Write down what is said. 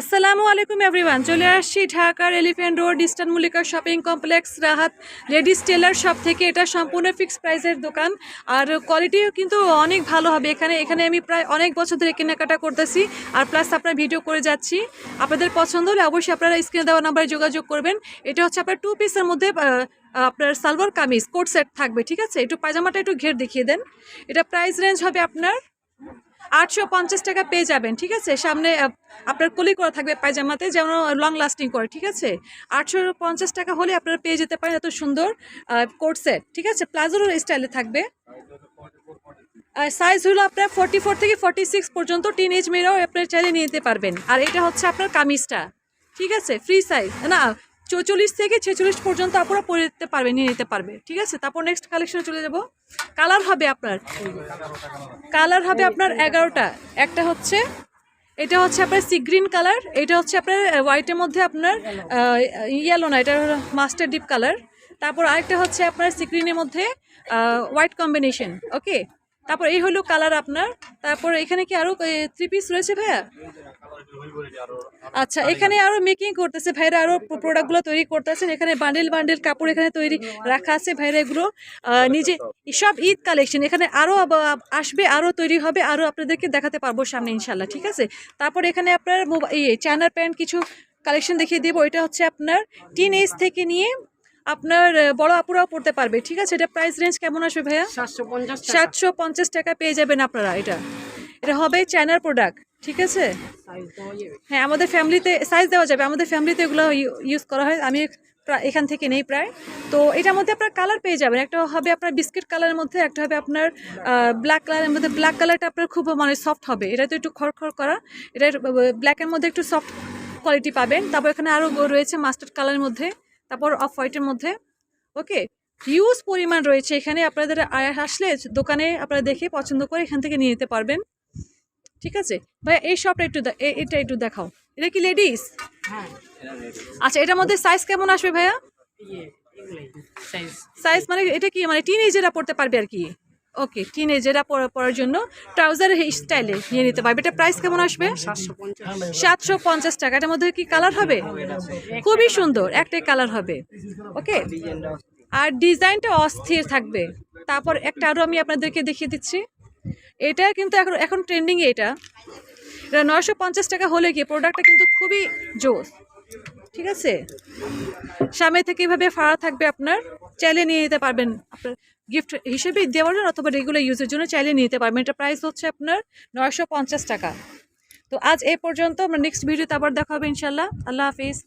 আসসালামু আলাইকুম এভরিওয়ান চলে আসছি ঢাকার Elephant Road Eastern Mallika shopping complex Rahat ladies tailor shop থেকে। এটা সম্পূর্ণ ফিক্সড প্রাইসের দোকান। আর কোয়ালিটিও কিন্তু অনেক ভালো হবে। এখানে এখানে আমি প্রায় অনেক বছর ধরে কেনাকাটা করতেছি। আর প্লাস আপনার ভিডিও করে যাচ্ছি। আপনাদের পছন্দ হলে অবশ্যই আপনারা স্ক্রিনে দেওয়া নাম্বারে যোগাযোগ করবেন। এটা হচ্ছে আপনার টু পিসের মধ্যে আপনার সালোয়ার কামিজ কোট সেট থাকবে, ঠিক আছে? একটু পায়জামাটা একটু ঘের দেখিয়ে দেন। এটা প্রাইস রেঞ্জ হবে আপনার আটশো পঞ্চাশ টাকা পেয়ে যাবেন, ঠিক আছে? সামনে আপনার কলি করা থাকবে, পায়জামাতে যেমন লং লাস্টিং করে, ঠিক আছে? আটশো পঞ্চাশ টাকা হলে আপনারা পেয়ে যেতে পারেন এত সুন্দর কোট সেট ঠিক আছে? প্লাজোর স্টাইলে থাকবে। সাইজ হলো আপনার ফোর্টি ফোর থেকে ফোর্টি সিক্স পর্যন্ত টিন এজ মেয়েরাও আপনার চাইলে নিয়ে যেতে পারবেন। আর এটা হচ্ছে আপনার কামিজটা, ঠিক আছে? ফ্রি সাইজ না চৌচল্লিশ থেকে ছেচল্লিশ পর্যন্ত আপনারা পরে নিতে পারবে, নিয়ে নিতে পারবে। ঠিক আছে? তারপর নেক্সট কালেকশনে চলে যাব। কালার হবে আপনার। কালার হবে আপনার এগারোটা। একটা হচ্ছে, এটা হচ্ছে আপনার সি গ্রিন কালার এটা হচ্ছে আপনার হোয়াইটের মধ্যে আপনার ইয়েলো না, এটা মাস্টার ডিপ কালার তারপর আরেকটা হচ্ছে আপনার সি গ্রিনের মধ্যে হোয়াইট কম্বিনেশন ওকে তারপর এই হলো কালার আপনার। তারপর এখানে কি আরও থ্রি পিস রয়েছে ভাইয়া? আচ্ছা এখানে আরও মেকিং করতেছে। ভাইরা আরও প্রোডাক্টগুলো তৈরি করতেছেন। এখানে বান্ডেল বান্ডেল কাপড় এখানে তৈরি রাখা আছে ভাইরা এগুলো। নিজে সব ঈদ কালেকশন এখানে আরও আসবে, আরও তৈরি হবে, আরও আপনাদেরকে দেখাতে পারব সামনে ইনশাল্লাহ ঠিক আছে? তারপর এখানে আপনার মোবা- এই চায়নার প্যান্ট কিছু কালেকশন দেখিয়ে দেবো। এটা হচ্ছে আপনার টিন এজ থেকে নিয়ে আপনার বড় আপুরাও পড়তে পারবে। ঠিক আছে? এটা প্রাইস রেঞ্জ কেমন আসবে ভাইয়া? সাতশো পঞ্চাশ টাকা। সাতশো পঞ্চাশ টাকা পেয়ে যাবেন আপনারা এটা। এটা হবে চায়নার প্রোডাক্ট ঠিক আছে? হ্যাঁ আমাদের ফ্যামিলিতে সাইজ দেওয়া যাবে। আমাদের ফ্যামিলিতে এগুলো ইউজ করা হয়। আমি এখান থেকে নেই প্রায়। তো এটার মধ্যে আপনার কালার পেয়ে যাবেন। একটা হবে আপনার বিস্কিট কালারের মধ্যে একটা হবে আপনার ব্ল্যাক কালারের মধ্যে। ব্ল্যাক কালারটা আপনার খুব মানে সফট হবে। এটা তো একটু খড়খড় করা। এটা ব্ল্যাকের মধ্যে একটু সফট কোয়ালিটি পাবেন। তারপর এখানে আরও রয়েছে মাস্টার্ড কালারের মধ্যে। তারপর অফ হোয়াইটের মধ্যে ওকে হিউজ পরিমাণ রয়েছে এখানে আপনাদের আয়া আসলে দোকানে আপনারা দেখে পছন্দ করে এখান থেকে নিয়ে নিতে পারবেন ঠিক আছে? ভাইয়া এই শপটা একটু এটা একটু দেখাও। এটা কি লেডিস হ্যাঁ। আচ্ছা এটার মধ্যে সাইজ কেমন আসবে ভাইয়া? ইয়ে সাইজ সাইজ মানে এটা কি মানে টিন এজেরা পড়তে পারবে আর কি? ওকে টিন এজেরা পরার জন্য ট্রাউজার স্টাইলে নিয়ে নিতে পারবে। এটা প্রাইস কেমন আসবে? সাতশো পঞ্চাশ। টাকা। এটার মধ্যে কি কালার হবে? খুবই সুন্দর, একটাই কালার হবে। ওকে? আর ডিজাইনটা অস্থির থাকবে। তারপর একটা আরও আমি আপনাদেরকে দেখিয়ে দিচ্ছি। এটা কিন্তু এখন এখন ট্রেন্ডিং এটা। এটা নয়শো পঞ্চাশ টাকা হলে কি প্রোডাক্টটা কিন্তু খুবই জোস। ঠিক আছে? সামনে থেকে এভাবে ফাড়া থাকবে আপনার। চাইলে নিয়ে নিতে পারবেন। আপনার গিফট হিসেবে দেওয়ার জন্য অথবা রেগুলার ইউজের জন্য চাইলে নিতে পারবেন। এটা প্রাইস হচ্ছে আপনার নয়শো পঞ্চাশ টাকা। তো আজ এ পর্যন্ত, আমরা নেক্সট ভিডিওতে আবার দেখা হবে ইনশাল্লাহ আল্লাহ হাফিজ।